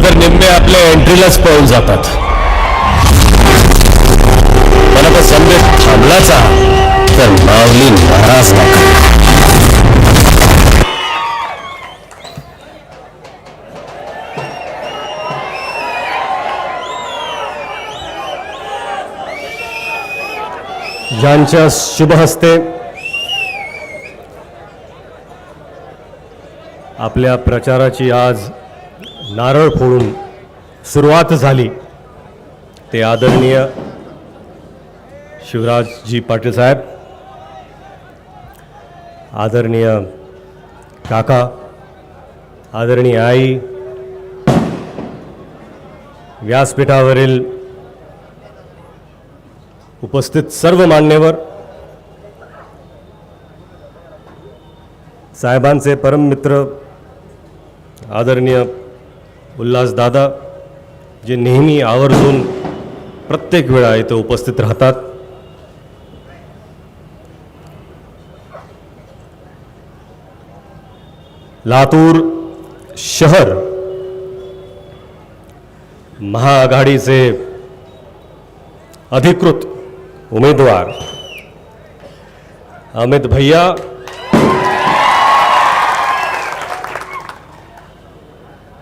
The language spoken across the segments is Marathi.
खरं तर निम्मे आपल्या एंट्रीलाच पळून जातात. पण तर संदेश थांबलाचा तर माऊली नाराज नका. ज्यांच्या शुभ हस्ते आपल्या प्रचाराची आज नारळ फोडून सुरुवात झाली. ते आदरणीय शिवराजजी पाटील साहेब आदरणीय काका आदरणीय आई व्यासपीठावरील उपस्थित सर्व मान्यवर साहेबांचे परममित्र आदरणीय उल्हासदादा जे नेहमी आवर्जून प्रत्येक वेळा इथे उपस्थित राहतात लातूर शहर महाआघाडीचे अधिकृत उमेदवार अमित भैया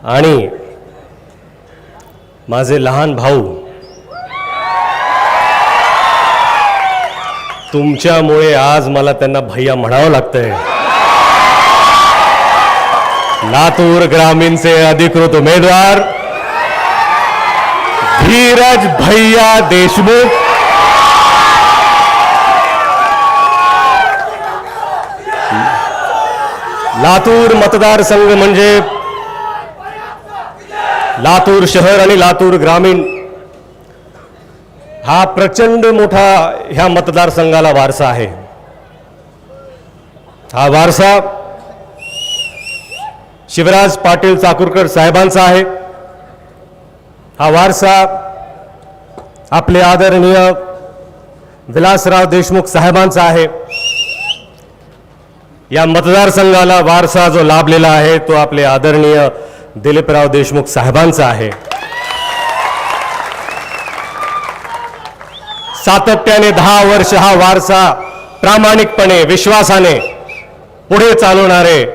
आणि माझे लहान भाऊ तुमच्यामुळे आज मला त्यांना भैया म्हणावं लागतंय. लातूर ग्रामीणचे अधिकृत उमेदवार धीरज भैया देशमुख. लातूर मतदारसंघ म्हणजे लातूर शहर आणि लातूर ग्रामीण हा प्रचंड मोठा ह्या मतदारसंघाला वारसा आहे. हा वारसा शिवराज पाटील चाकूरकर साहेबांचा आहे. हा वारसा आपले आदरणीय विलासराव देशमुख साहेबांचा आहे. या मतदारसंघाला वारसा जो लाभलेला आहे तो आपले आदरणीय दिलीपराव देशमुख साहेबांचा आहे. सातत्याने दहा वर्ष हा वारसा प्रामाणिकपणे विश्वासाने पुढे चालवणारे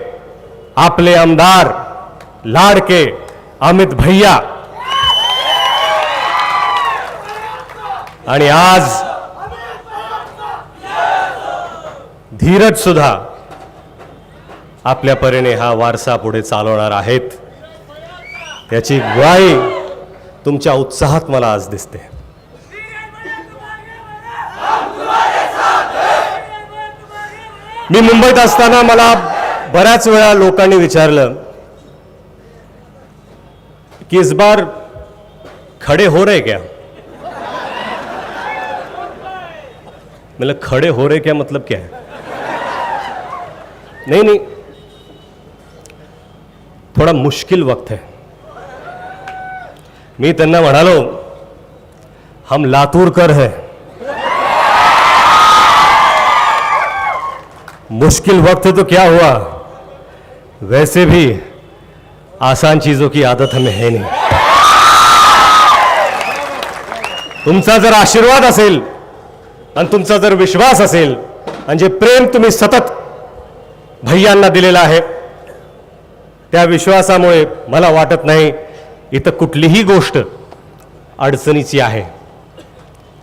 आपले आमदार लाडके अमित भैया. आणि आज धीरज सुद्धा आपल्या परीने हा वारसा पुढे चालवणार आहेत. याची ग्वाही तुमच्या उत्साहात मला आज दिसते. मी मुंबईत असताना मला बऱ्याच वेळा लोकांनी विचारलं कि इस बार खड़े हो रहे क्या? मतलब खड़े हो रहे क्या मतलब क्या है? नहीं नहीं थोड़ा मुश्किल वक्त है। मी त्यांना म्हणालो हम लातूरकर है. मुश्किल वक्त तो क्या हुआ? वैसे भी आसान चीजों की आदत हमें है नहीं। तुमचा जर आशीर्वाद असेल आणि तुमचा जर विश्वास असेल आणि जे प्रेम तुम्ही सतत भैयांना दिलेलं आहे त्या विश्वासामुळे मला वाटत नाही इथं कुठलीही गोष्ट अडचणीची आहे.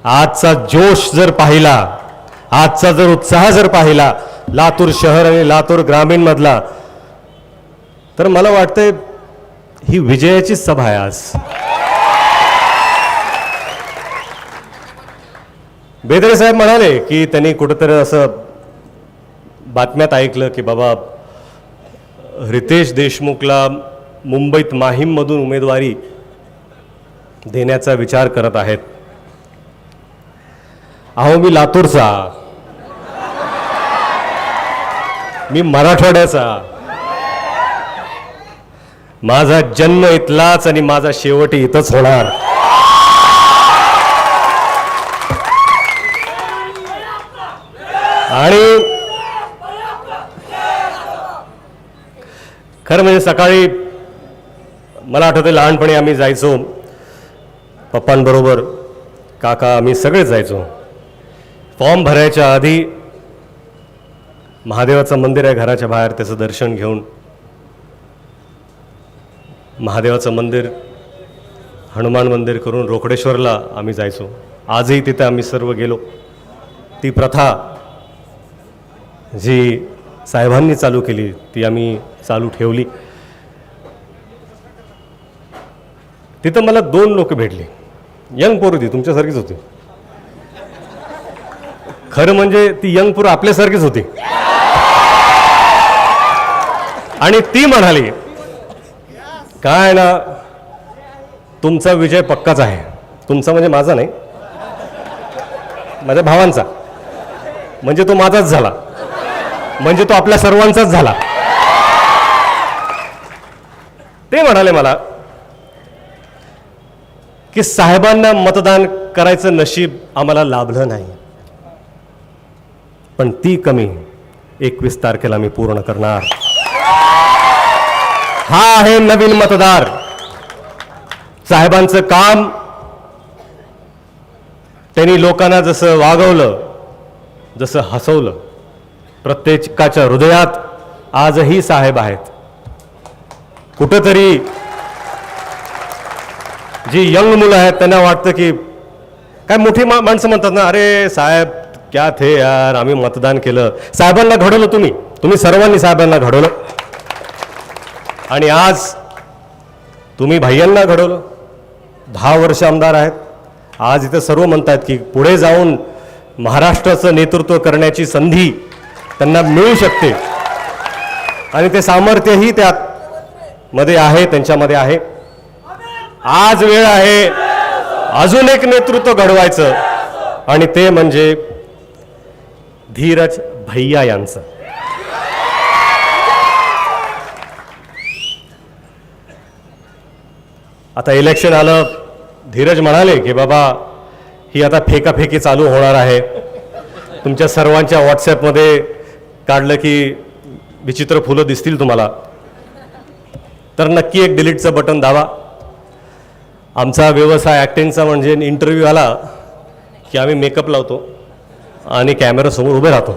आजचा जोश जर पाहिला आजचा जर उत्साह जर पाहिला लातूर शहर आणि लातूर ग्रामीणमधला तर मला वाटतंय ही विजयाची सभा आहे आज. बेदरे साहेब म्हणाले की त्यांनी कुठंतरी असं बातम्यात ऐकलं की बाबा रितेश देशमुखला मुंबईत माहीममधून उमेदवारी देण्याचा विचार करत आहेत. अहो मी लातूरचा. मी मराठवाड्याचा. माझा जन्म इथलाच आणि माझा शेवट इथंच होणार. आणि खरं म्हणजे सकाळी मला आठवतं लहानपणी आम्ही जायचो. पप्पांबरोबर काका आम्ही सगळेच जायचो. फॉर्म भरायच्या आधी महादेवाचं मंदिर आहे घराच्या बाहेर त्याचं दर्शन घेऊन. महादेवाचं मंदिर हनुमान मंदिर करून रोकडेश्वरला आम्ही जायचो. आजही तिथे आम्ही सर्व गेलो. ती प्रथा जी साहेबांनी चालू केली ती आम्ही चालू ठेवली. तिथं मला दोन लोक भेटली. यंग पोर होती तुमच्यासारखीच होती. खरं म्हणजे ती यंग पोरं आपल्यासारखीच होती. आणि ती म्हणाली काय ना तुमचा विजय पक्काच आहे. तुमचा म्हणजे माझा नाही. माझ्या भावांचा. म्हणजे तो माझाच झाला. म्हणजे तो आपल्या सर्वांचाच झाला. ते म्हणाले मला की साहेबांना मतदान करायचं नशीब आम्हाला लाभलं नाही. पण ती कमी एकवीस तारखेला मी पूर्ण करणार. हा आहे नवीन मतदार. साहेबांचं काम त्यांनी लोकांना जसं वागवलं जसं हसवलं प्रत्येकाच्या हृदयात आजही साहेब आहेत. कुठंतरी जी यंग मुलं आहेत त्यांना वाटतं की काय मोठी मा माणसं म्हणतात ना अरे साहेब क्या थे यार आम्ही मतदान केलं. साहेबांना घडवलं तुम्ही. तुम्ही सर्वांनी साहेबांना घडवलं. आणि आज तुम्ही भाय्यांना घडवलं. दहा वर्ष आमदार आहेत. आज इथं सर्व म्हणतात की पुढे जाऊन महाराष्ट्राचं नेतृत्व करण्याची संधी त्यांना मिळू शकते. आणि ते सामर्थ्यही त्यात मध्ये आहे त्यांच्यामध्ये आहे. आज वेळ आहे. अजून एक नेतृत्व घडवायचं. आणि ते म्हणजे धीरज भैया यांचं. आता इलेक्शन आलं धीरज म्हणाले की बाबा ही आता फेकाफेकी चालू होणार आहे. तुमच्या सर्वांच्या व्हॉट्सॲपमध्ये काढलं की विचित्र फुलं दिसतील तुम्हाला. तर नक्की एक डिलीटचं बटन दाबा. आमचा व्यवसाय ॲक्टिंगचा म्हणजे इंटरव्ह्यू आला की आम्ही मेकअप लावतो आणि कॅमेरासमोर उभे राहतो.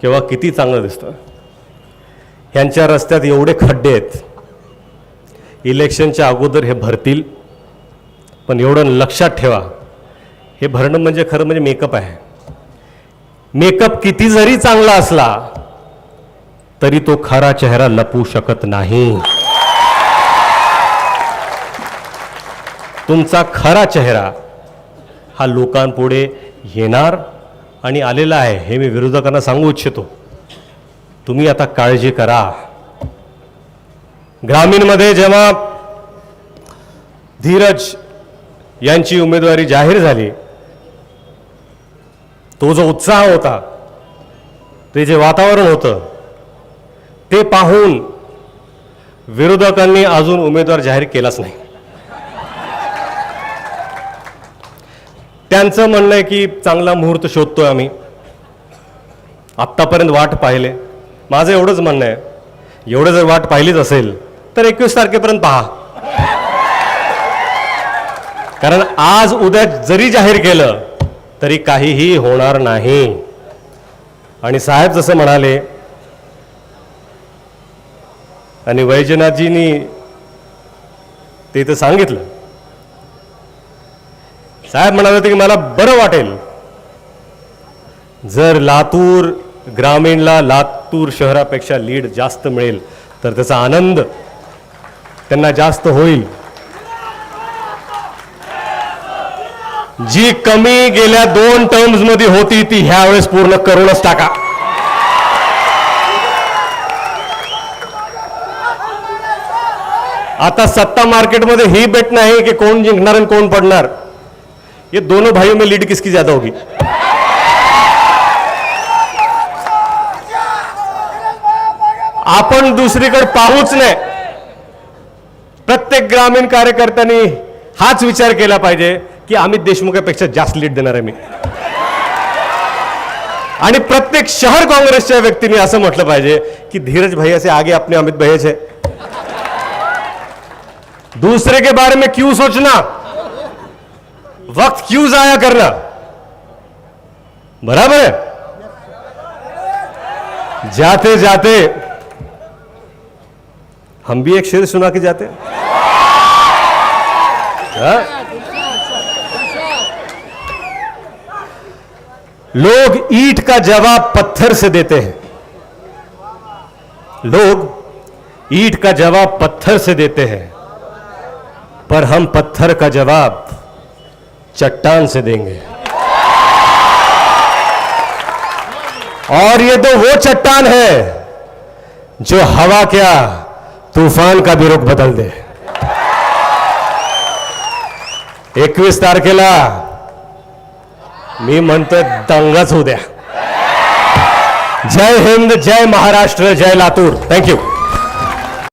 किंवा किती चांगलं दिसतं. ह्यांच्या रस्त्यात एवढे खड्डे आहेत. इलेक्शनच्या अगोदर हे भरतील. पण एवढं लक्षात ठेवा. हे भरणं म्हणजे खरं म्हणजे मेकअप आहे. मेकअप किती जरी चांगला असला तरी तो खरा चेहरा लपवू शकत नाही. तुमचा खरा चेहरा हा लोकांपुढे येणार आणि आलेला आहे हे मी विरोधकांना सांगू इच्छितो. तुम्ही आता काळजी करा. ग्रामीणमध्ये जेव्हा धीरज यांची उमेदवारी जाहीर झाली तो जो उत्साह होता ते जे वातावरण होतं ते पाहून विरोधकांनी अजून उमेदवार जाहीर केलाच नाही. त्यांचं म्हणणं आहे की चांगला मुहूर्त शोधतोय आम्ही. आत्तापर्यंत वाट पाहिले. माझं एवढंच म्हणणं आहे. एवढं जर वाट पाहिलीच असेल तर एकवीस तारखेपर्यंत पहा. कारण आज उद्या जरी जाहीर केलं तरी काहीही होणार नाही. आणि साहेब जसं म्हणाले आणि वैजनाथजींनी ते तर सांगितलं. साहेब म्हणाले होते की मला बरं वाटेल. जर लातूर ग्रामीणला लातूर शहरापेक्षा लीड जास्त मिळेल तर त्याचा आनंद त्यांना जास्त होईल. जी कमी गेल्या दोन टर्म्समध्ये होती ती ह्या वेळेस पूर्ण करूनच टाका. आता सत्ता मार्केटमध्ये ही बेट नाही की कोण जिंकणार आणि कोण पडणार. ये दोनों भाइयों में लीड किसकी ज्यादा होगी? आपण दुसरीकडे पाहूच नाही. प्रत्येक ग्रामीण कार्यकर्त्यांनी हाच विचार केला पाहिजे की अमित देशमुखापेक्षा जास्त लीड देणार आहे मी. आणि प्रत्येक शहर काँग्रेसच्या व्यक्तीने असं म्हटलं पाहिजे की धीरज भैया से आगे अपने अमित भैया छे दूसरे के बारे में क्यों सोचना? वक्त क्यों जाया करना? बराबर है? जाते जाते। हम भी एक शेर सुना के जाते हैं। हाँ? लोग ईट का जवाब पत्थर से देते हैं। लोग ईट का जवाब पत्थर से देते हैं। पर हम पत्थर का जवाब चट्टान से देंगे। और ये तो वो चट्टान है जो हवा क्या तूफ़ान का भी रुख बदल दे। एकवीस तारखेला मी म्हणतोय दंगच होऊ द्या जय हिंद, जय महाराष्ट्र, जय लातूर। Thank you